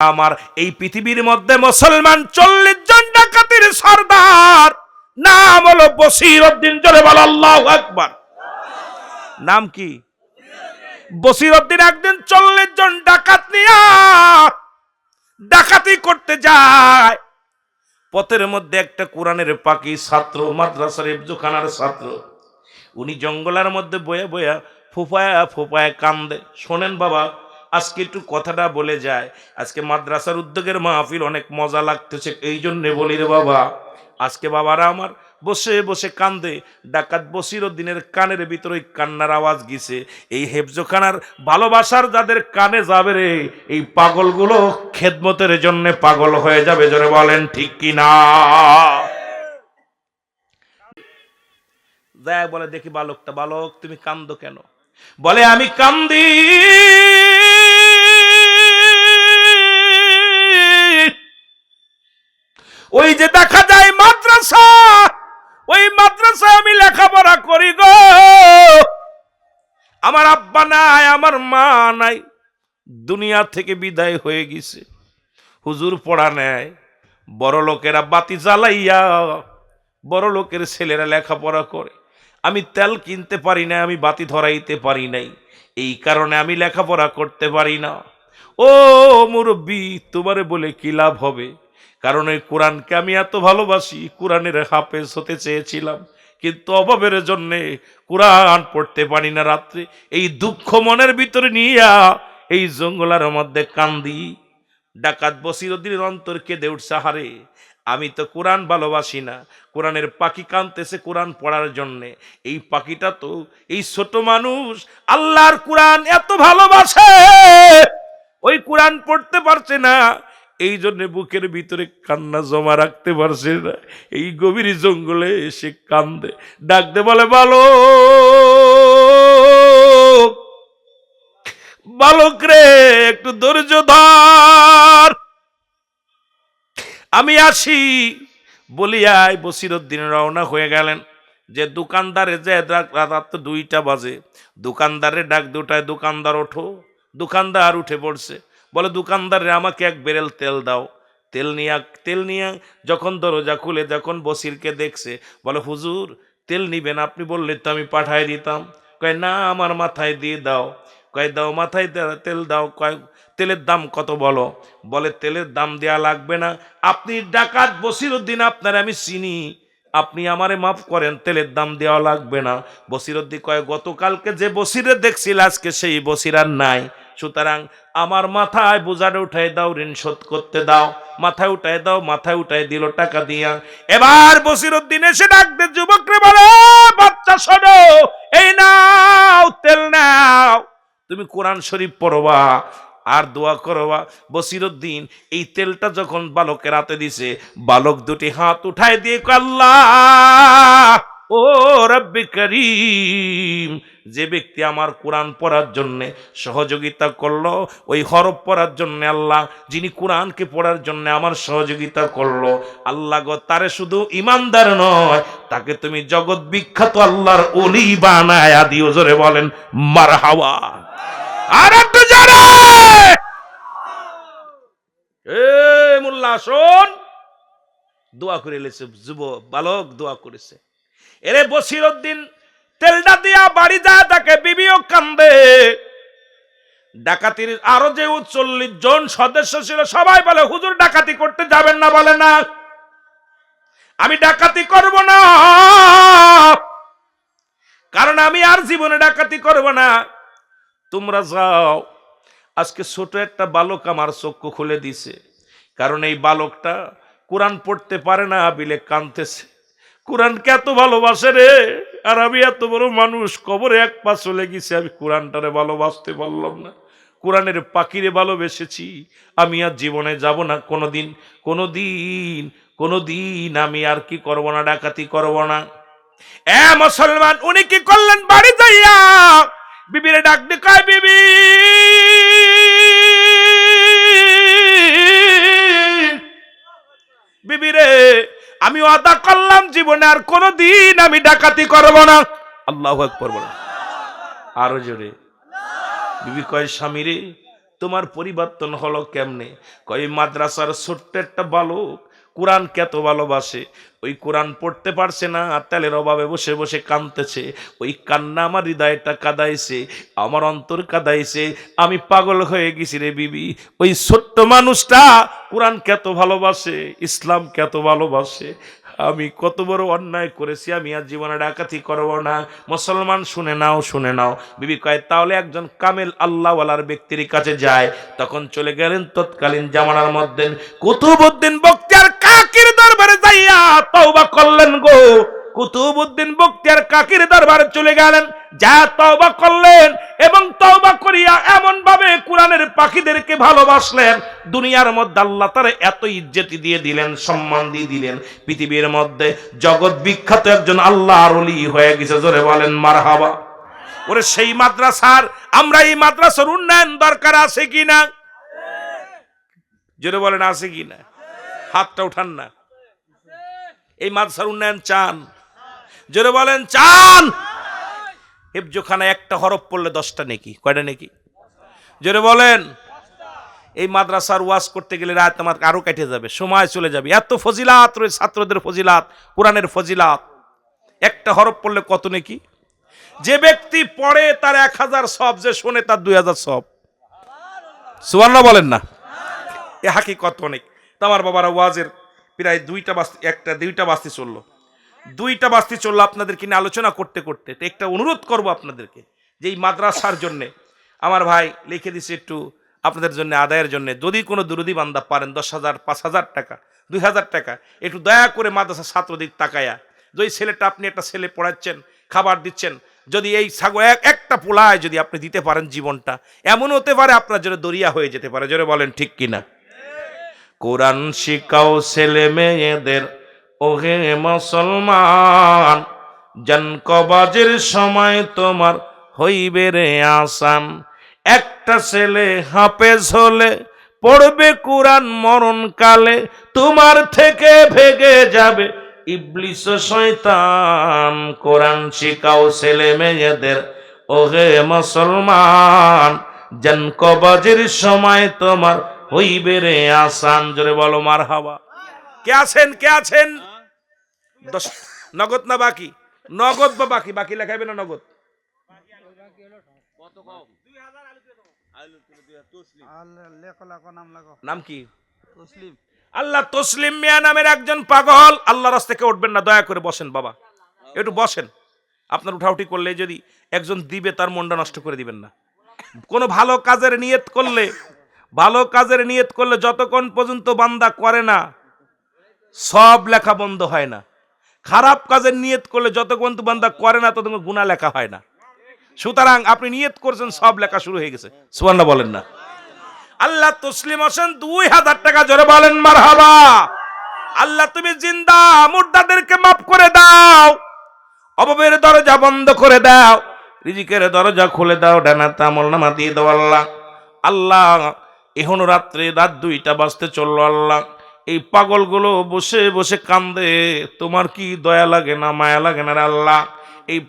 আমার এই পৃথিবীর মধ্যে মুসলমান চল্লিশ জন ডাকাতির সর্দার। নাম হলো বসির উদ্দিন, জোরে বল, আল্লাহ আকবার। নাম কি? বসির উদ্দিন একদিন চল্লিশ জন ডাকাত নিয়ে ডাকাতি করতে যায়। পথের মধ্যে একটা কোরআনের পাখি ছাত্র, মাদ্রাসার ইবজুখানার ছাত্র, উনি জঙ্গলের মধ্যে বয়ে বয়া ফুফায়া ফুফায়া কান্দে। শোনেন বাবা আজকে একটু কথাটা বলে যায়। আজকে মাদ্রাসার উদ্যোগের মাহফিল অনেক মজা লাগতেছে এই জন্যে বলি রে বাবা। আজকে বাবারা আমার বসে বসে কান্দে, ডাকাত বসির দিনের কানের ভিতরে কান্নার আওয়াজ গিছে। এই হেফজোখানার ভালোবাসার যাদের কানে যাবে রে, এই পাগলগুলো খেদমতের জন্য পাগল হয়ে যাবে, জোরে বলেন ঠিক কি না? দেয় বলে দেখি বালকটা, বালক তুমি কান্দো কেন? বলে, আমি কান্দি ওই যে দেখা যায় মাদ্রাসা, ওই মাদ্রাসা আমি লেখাপড়া করি গো। আমার আব্বা নাই, আমার মা নাই, দুনিয়া থেকে বিদায় হয়ে গেছে। হুজুর পড়া নেয়, বড় লোকেরা বাতি জ্বালাইয়া, বড় লোকের ছেলেরা লেখাপড়া করে। আমি তেল কিনতে পারি না আমি বাতি ধরাইতে পারি নাই। এই কারণে আমি লেখাপড়া করতে পারি না। ও মুরব্বী, তোমারে বলে কি লাভ হবে? কারণ এই কোরআনকে আমি এত ভালোবাসি, কোরআনের হাফেজ হতে চেয়েছিলাম। কিন্তু অভাবের জন্যে কোরআন পড়তে পারি না রাত্রে। এই দুঃখ মনের ভিতরে নিয়া এই জঙ্গলার মধ্যে কান্দি। ডাকাত বসিরুদ্দিনের অন্তর কেঁদে উঠছে হারে আমি তো কোরআন ভালোবাসি না। কোরআনের পাখি কানতেছে কোরআন পড়ার জন্যে। এই পাখিটা তো, এই ছোট মানুষ, আল্লাহর কোরআন এত ভালোবাসে, ওই কোরআন পড়তে পারছে না। এই জন্য বুকের ভিতরে কান্না জমা রাখতে পারছে না। এই গভীর জঙ্গলে এসে কান্দে। ডাকতে বলে ভালো বালক রে, একটু ধৈর্য ধর। আমি আসি। বলিয়াই বসিরুদ্দিন রওনা হয়ে গেলেন। যে দোকানদারে যে রাত দুইটা বাজে। দোকানদারে ডাক দুটায়, দোকানদার ওঠো। দোকানদার উঠে পড়ছে। বলে দোকানদারে আমাকে এক বেরেল তেল দাও। তেল নিয়া তেল নিয়ে যখন দরজা খুলে, যখন বসিরকে দেখছে, বলে, হুজুর, তেল নিবেন, আপনি বললে তো আমি পাঠাই দিতাম। কয়, না, আমার মাথায় দিয়ে দাও। কয়, দাও, মাথায় তেল দাও। কয়, তেলের দাম কত বলো? বলে, তেলের দাম দেয়া লাগবে না। আপনি ডাকাত বসিরুদ্দিন আপনার আমি চিনি। আপনি আমারে মাফ করেন, তেলের দাম দেওয়া লাগবে না। বসিরুদ্দিন কয়, গতকালকে যে বসিরে দেখছিল, আজকে সেই বসির আর নাই। সুতরাং আমার মাথায় বোঝাটা উঠাই দাও ঋণ শোধ করতে দাও। মাথায় উঠাই দাও মাথায় উঠাই দিল টাকা দিয়া। এবার বসিরুদ্দিন এসে ডাকতে যুবকরে বলে "ও বাচ্চা শোনো এই নাও তেল নাও। তুমি কোরআন শরীফ পড়বা আর দোয়া করবা। বসিরুদ্দিন এই তেলটা যখন বালকের হাতে দিছে বালক দুটি হাত উঠায় দিয়ে কয়, আল্লাহ ও রব্বি করিম যে ব্যক্তি আমার কোরআন পড়ার জন্য সহযোগিতা করল, ওই হরফ পড়ার জন্য আল্লাহ, যিনি কোরআনকে পড়ার জন্য আমার সহযোগিতা করল, আল্লাহ গো, তারে শুধু ইমানদার নয়, তাকে তুমি জগৎ বিখ্যাত আল্লাহর অলি বানায় আদি ওজরে বলেন মার হাওয়া আর একটু এ মোল্লা, শোন। দোয়া করে এলেছে যুব বালক, দোয়া করেছে। এরে বসির উদ্দিন তেলটা দিয়া বাড়ি যায়, তাকে বিবিও কান্দে। ডাকাতির আরও যে চল্লিশ জন সদস্য ছিল, সবাই বলে, হুজুর, ডাকাতি করতে যাবেন না, বলে না। আমি ডাকাতি করব না। কারণ আমি আর জীবনে ডাকাতি করব না। তোমরা যাও। আজকে ছোট একটা বালক আমার চক্ষু খুলে দিছে। কারণ এই বালকটা কোরআন পড়তে পারে না, বিলে কানতেছে কোরআনকে এত ভালোবাসে রে। আর আমি এত বড় মানুষ, কবরে এক পা চলে গেছি, আমি কোরআনটারে ভালোবাসতে পারলাম না। কোরআনের পাখিরে ভালোবেসেছি, আমি আর জীবনে যাব না। কোনো দিন কোনো দিন কোনো দিন আমি আর কি করব না, ডাকাতি করব না। এ মুসলমান, উনি কি করলেন? বাড়ি যাইয়া বিবিরে ডাক দিয়ে কয় বিবি। বিবিরে আমি আদা করলাম, জীবনে আর কোনোদিন আমি ডাকাতি করব না। আল্লাহ একবার বলো। আরও জোরে। বিবি কয়, স্বামী রে, তোমার পরিবর্তন হলো কেমনে? কয়, মাদ্রাসার ছোট্ট একটা বালক কোরআন কত ভালোবাসে। ওই কোরআন পড়তে পারছে না, আর তেলের অভাবে বসে বসে কাঁদতেছে। ওই কান্না আমার হৃদয়টা কাদাইছে, আমার অন্তর কাদাইছে। আমি পাগল হয়ে গেছি রে বিবি। ওই ছোট্ট মানুষটা কোরআন কত ভালোবাসে ইসলাম কত ভালোবাসে। আমি কত বড় অন্যায় করেছি, আমি আর জীবনে ডাকাতি করব না। মুসলমান শুনে নাও শুনে নাও। বিবি কয়, তাহলে একজন কামেল আল্লাহওয়ালার ব্যক্তির কাছে যায়, তখন চলে গেলেন তৎকালীন জামানার মধ্যে। কুতুবুদ্দিন বক্তিয়ার কাকির দরবারে যাইয়া তওবা করলেন গো। কুতুবুদ্দিন বক্তিয়ার কাকির দরবারে চলে গেলেন, যা তওবা করলেন এবং তওবা করিয়া এমন কোরআনের পাখিদেরকে ভালোবাসলেন, দুনিয়ার মধ্যে আল্লাহ তার এত ইজ্জতি দিয়ে দিলেন, সম্মান দিয়ে দিলেন। পৃথিবীর মধ্যে জগৎ বিখ্যাত একজন আল্লাহ আরলি হয়ে গেছে, জোরে বলেন, মারহাবা। ওরে, সেই মাদ্রাসার, আমরা এই মাদ্রাসার উন্নয়ন দরকার আছে কি না জোরে বলেন, আছে কি না হাতটা উঠান না। এই মাদ্রাসার উন্নয়ন চান। জোরে বলেন, চান! হেফজোখানা একটা হরফ পড়লে দশটা নেকি, কয়টা নেকি? জোরে বলেন। এই মাদ্রাসার ওয়াজ করতে গেলে রাত আমার আরও কেটে যাবে, সময় চলে যাবে। এত ফজিলাত রয়েছে ছাত্রদের ফজিলাত, কোরআনের ফজিলাত। একটা হরফ পড়লে কত নেকি? যে ব্যক্তি পড়ে তার এক হাজার সব, যে শোনে তার দুই হাজার সব। সুবর্ণ বলেন না। এ হাকি কত অনেক। তো আমার বাবারা ওয়াজের প্রায় দুইটা বাস্তি, একটা দুইটা বাস্তি চলল। দুইটা বাস্তি চলল আপনাদেরকে নিয়ে আলোচনা করতে করতে। একটা অনুরোধ করব আপনাদেরকে যে এই মাদ্রাসার জন্যে আমার ভাই লিখে দিছি একটু আপনাদের জন্য, আদায়ের জন্য। যদি কোনো দুরুদি বান্দা পারেন দশ হাজার, পাঁচ হাজার টাকা, দুই হাজার টাকা, একটু দয়া করে মাদ্রাসা ছাত্রদের তাকায়া। যদি ছেলেটা আপনি একটা ছেলে পড়াচ্ছেন, খাবার দিচ্ছেন, যদি এই এক, একটা পোলায় যদি আপনি দিতে পারেন জীবনটা, এমন হতে পারে আপনার জন্য দরিয়া হয়ে যেতে পারে। জোরে বলেন, ঠিক কিনা? কোরআন শিখাও ছেলে মেয়েদের, ওহে মুসলমান জানকবাজের সময় তোমার হইবে রে আসান একটা ছেলে হাফেজ হলে পড়বে কোরআন মরণ কালে তোমার থেকে ভেগে যাবে। ইবলিস শয়তান, কোরআন শিখাও ছেলে মেয়েদের। ওহে মুসলমান জানকবাজের সময় তোমার হইবে রে আসান জোরে বলো মার হাওয়া কে আছেন কে আছেন? নগদ না বাকি? নগদ বা বাকি? বাকি লেখাইবে না নগদ? নাম কি? আল্লাহ তসলিম মিয়া নামের একজন পাগল। আল্লাহ রাস্তা থেকে উঠবেন না দয়া করে বসেন বাবা। একটু বসেন। আপনার উঠাউঠি করলে যদি একজন দিবে তার মনটা নষ্ট করে দিবেন না। কোনো ভালো কাজের নিয়ত করলে ভালো কাজের নিয়ত করলে যতক্ষণ পর্যন্ত বান্দা করে না সব লেখা বন্ধ হয় না। খারাপ কাজের নিয়ত করলে যতক্ষণ বান্দা করে না ততক্ষণ গুণা লেখা হয় না। সুতরাং আপনি নিয়ত করছেন, সব লেখা শুরু হয়ে গেছে। সুবর্ণা বলেন না। আল্লাহ তসলিম হোসেন দুই হাজার টাকা জোরে বলেন মার আল্লাহ, তুমি জিন্দা, মুর্দাদেরকে মাফ করে দাও। অভাবের দরজা বন্ধ করে দাও। রিজিকের দরজা খুলে দাও ডানা তামল নামা দিয়ে দাও আল্লাহ। আল্লাহ, এখন রাত্রে রাত দুইটা বাজতে চলল আল্লাহ। এই পাগলগুলো বসে বসে কান্দে, তোমার কি দয়া লাগে না, মায়া লাগে না আল্লাহ?